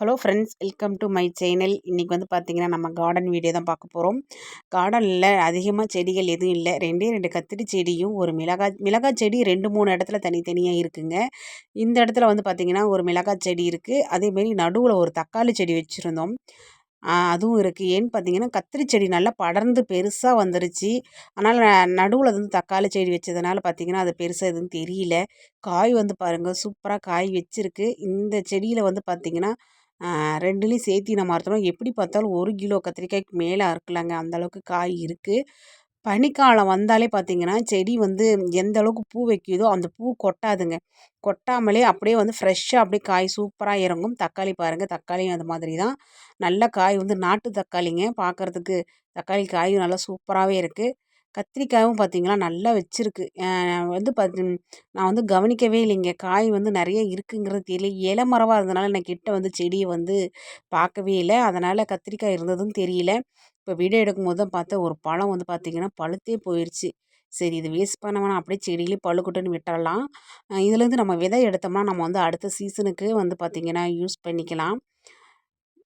Hello friends welcome to my channel இன்றைக்கி வந்து பார்த்திங்கன்னா நம்ம கார்டன் வீடியோ தான் பார்க்க போகிறோம் கார்டனில் அதிகமாக செடிகள் எதுவும் இல்லை. ரெண்டே ரெண்டு கத்திரி செடியும் ஒரு மிளகாய் மிளகாய் செடி ரெண்டு மூணு இடத்துல தனித்தனியாக இருக்குங்க. இந்த இடத்துல வந்து பார்த்திங்கன்னா ஒரு மிளகாய் செடி இருக்குது அதேமாரி நடுவில் ஒரு தக்காளி செடி வச்சுருந்தோம். அதுவும் இருக்குது ஏன்னு பார்த்தீங்கன்னா கத்திரி செடி நல்லா படர்ந்து பெருசாக வந்துருச்சு. அதனால் நடுவில் வந்து தக்காளி செடி வச்சதுனால பார்த்தீங்கன்னா அது பெருசாக எதுவும் தெரியல. காய் வந்து பாருங்கள் சூப்பராக காய் வச்சிருக்கு. இந்த செடியில் வந்து பார்த்திங்கன்னா ரெண்டுலேயும் சேர்த்தி நம்ம அறுத்தோம்னா எப்படி பார்த்தாலும் ஒரு கிலோ கத்திரிக்காய்க்கு மேலே அறுக்கலாங்க. அந்தளவுக்கு காய் இருக்குது பனிக்காலம் வந்தாலே பார்த்திங்கன்னா செடி வந்து எந்த அளவுக்கு பூ வைக்குதோ அந்த பூ கொட்டாதுங்க. கொட்டாமலே அப்படியே வந்து ஃப்ரெஷ்ஷாக அப்படியே காய் சூப்பராக இறங்கும். தக்காளி பாருங்கள் தக்காளியும் அது மாதிரி தான். நல்ல காய் வந்து நாட்டு தக்காளிங்க. பார்க்குறதுக்கு தக்காளி காயும் நல்லா சூப்பராகவே இருக்குது கத்திரிக்காயும் பார்த்திங்கன்னா நல்லா வச்சுருக்கு. வந்து பார்த்து நான் வந்து கவனிக்கவே இல்லைங்க. காய் வந்து நிறைய இருக்குங்கிறது தெரியல. இலை மரமாக இருந்தனால நான் கிட்ட வந்து செடியை வந்து பார்க்கவே இல்லை. அதனால் கத்திரிக்காய் இருந்ததும் தெரியல. இப்போ வீடியோ எடுக்கும்போது தான் பார்த்தா ஒரு பழம் வந்து பார்த்திங்கன்னா பழுத்தே போயிடுச்சு சரி இது வேஸ்ட் பண்ண வேணாம். அப்படியே செடியிலே பழுக்கட்டுன்னு விட்டுறலாம். இதுலேருந்து நம்ம விதை எடுத்தோம்னா நம்ம வந்து அடுத்த சீசனுக்கு வந்து பார்த்திங்கன்னா யூஸ் பண்ணிக்கலாம்.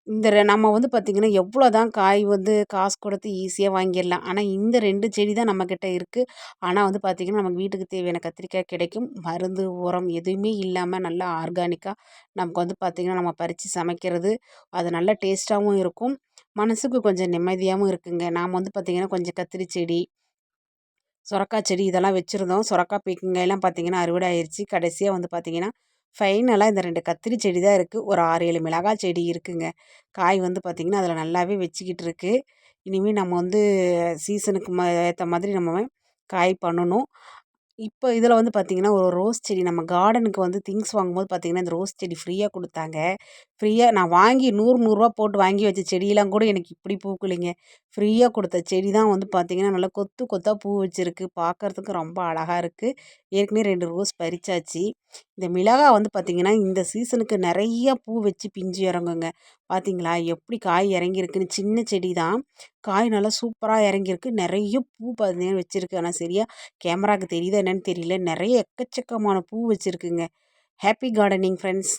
இந்த நம்ம வந்து பார்த்திங்கன்னா எவ்வளோ தான் காய் வந்து காசு கொடுத்து ஈஸியாக வாங்கிடலாம். ஆனால் இந்த ரெண்டு செடி தான் நம்மக்கிட்ட இருக்குது ஆனால் வந்து பார்த்திங்கன்னா நமக்கு வீட்டுக்கு தேவையான கத்திரிக்காய் கிடைக்கும். மருந்து உரம் எதுவுமே இல்லாமல் நல்லா ஆர்கானிக்காக நமக்கு வந்து பார்த்திங்கன்னா நம்ம பறித்து சமைக்கிறது. அது நல்ல டேஸ்ட்டாகவும் இருக்கும். மனதுக்கு கொஞ்சம் நிம்மதியாகவும் இருக்குங்க. நாம் வந்து பார்த்திங்கன்னா கொஞ்சம் கத்திரி செடி சுரக்காய் செடி இதெல்லாம் வச்சுருந்தோம். சுரக்காய் பீக்கங்காயெல்லாம் பார்த்திங்கன்னா அறுவடை ஆயிடுச்சு கடைசியாக வந்து பார்த்திங்கன்னா ஃபைனலாக இந்த ரெண்டு கத்திரி செடி தான் இருக்குது ஒரு ஆறு ஏழு மிளகாய் செடி இருக்குங்க. காய் வந்து பார்த்திங்கன்னா அதில் நல்லாவே வச்சுக்கிட்டு இருக்குது இனிமேல் நம்ம வந்து சீசனுக்கு ம ஏற்ற மாதிரி நம்ம காய் பண்ணணும். இப்போ இதில் வந்து பார்த்திங்கன்னா ஒரு ரோஸ் செடி நம்ம கார்டனுக்கு வந்து திங்ஸ் வாங்கும்போது பார்த்திங்கன்னா இந்த ரோஸ் செடி ஃப்ரீயாக கொடுத்தாங்க. ஃப்ரீயாக நான் வாங்கி நூறு நூறுரூவா போட்டு வாங்கி வச்ச செடியெல்லாம் கூட எனக்கு இப்படி பூக்கலைங்க. ஃப்ரீயாக கொடுத்த செடி தான் வந்து பார்த்திங்கன்னா நல்லா கொத்து கொத்தாக பூ வச்சுருக்கு. பார்க்குறதுக்கு ரொம்ப அழகாக இருக்குது ஏற்கனவே ரெண்டு ரோஸ் பறிச்சாச்சு. இந்த மிளகா வந்து பார்த்திங்கன்னா இந்த சீசனுக்கு நிறையா பூ வச்சு பிஞ்சு இறங்குங்க. பார்த்திங்களா எப்படி காய் இறங்கியிருக்குன்னு சின்ன செடி தான். காய் நல்லா சூப்பராக இறங்கியிருக்கு நிறைய பூ பார்த்திங்கன்னா வச்சுருக்கு. ஆனால் சரியாக கேமராவுக்கு தெரியுதா என்னன்னு தெரியல. நிறைய எக்கச்சக்கமான பூ வச்சுருக்குங்க. Happy gardening friends